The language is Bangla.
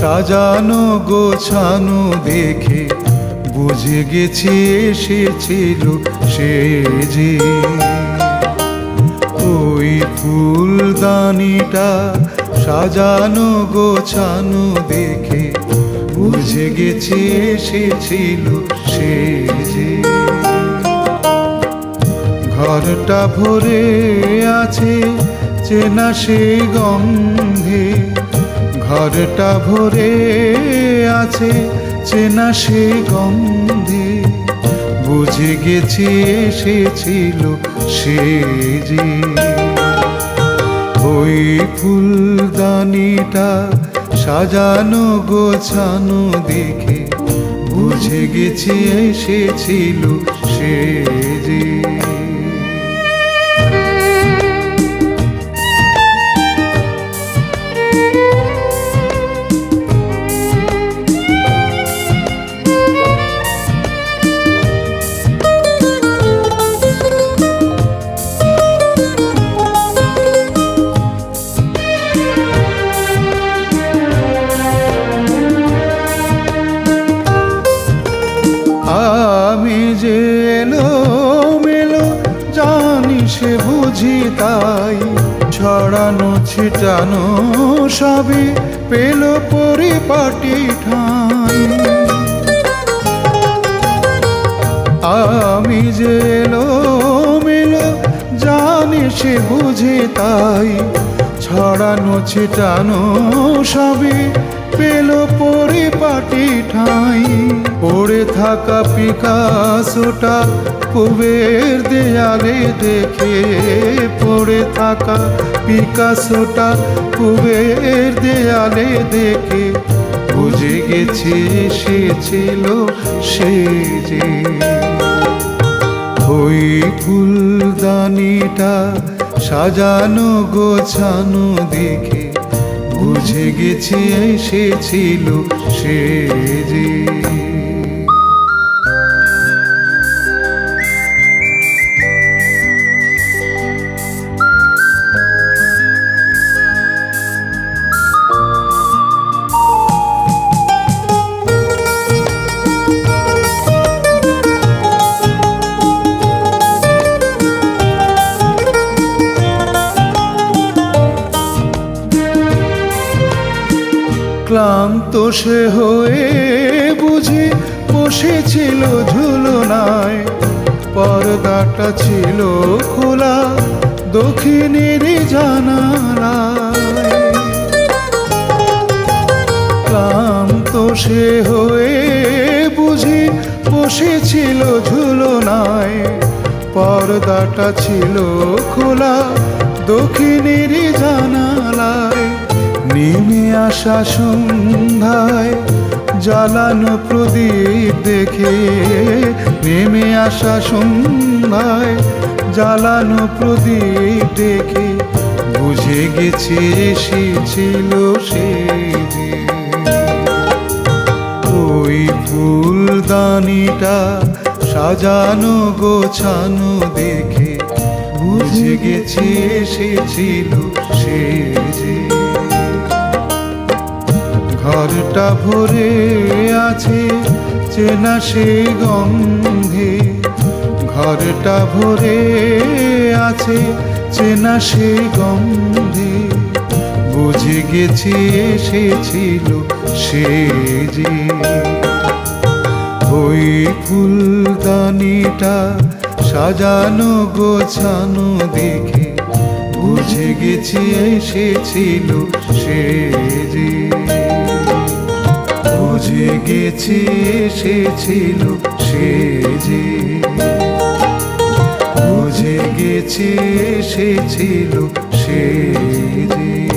সাজানো গোছানো দেখে বুঝে গেছি এসেছিল সে যে। ওই ফুলদানিটা সাজানো গোছানো দেখে বুঝে গেছি এসেছিল সে যে। ঘরটা ভরে আছে চেনা সে গন্ধে ঘরটা ভরে আছে চেনা সে গন্ধে। বুঝে গেছি, এসেছিল সে যে। ওই ফুলদানিটা সাজানো গোছানো দেখে বুঝে গেছি, এসেছিল সে যে। যে এলো মেলো জানি সে বুঝি তাই। ছড়ানো, ছিটানো সবই পেল পরিপাটি ঠাই। আমি যে এলো মেলো জানি সে বুঝে তাই। ছড়ানো, ছিটানো সবই পেল ঠাই থাকা পিকাসোটা কুবের দেয়ালে দেখে পড়ে থাকা পিকাসোটা কুবের দেয়ালে দেখে বুঝে গেছি সে ছিল সে যে। ওই ফুলদানিটা সাজানো গোছানো দেখে বুঝে গেছি এসেছিল সে যে। ক্লান্ত সে হয়ে বুঝি বসেছিল ঝুলনায়। পর্দাটা ছিল খোলা দক্ষিণের জানালায়। ক্লান্ত সে হয়ে বুঝি বসেছিল ঝুলনায়। পর্দাটা ছিল খোলা দক্ষিণের জানালায়। নেমে আসা সন্ধ্যায় জ্বালানো প্রদীপ দেখে নেমে আসা সন্ধ্যায় জ্বালানো প্রদীপ দেখে বুঝে গেছে এসেছিল সে ওই ফুলদানিটা সাজানো গোছানো দেখে বুঝে গেছে এসেছিল সে ঘরটা ভরে আছে, চেনা সে গন্ধে। ঘরটা ভরে আছে, চেনা সে গন্ধে। বুঝে গেছি এসেছিল সে যে। ওই ফুলদানিটা সাজানো গোছানো দেখে বুঝে গেছি এসেছিল সে যে। বুঝে গেছি এসেছিল সে যে। বুঝে গেছি এসেছিল সে যে।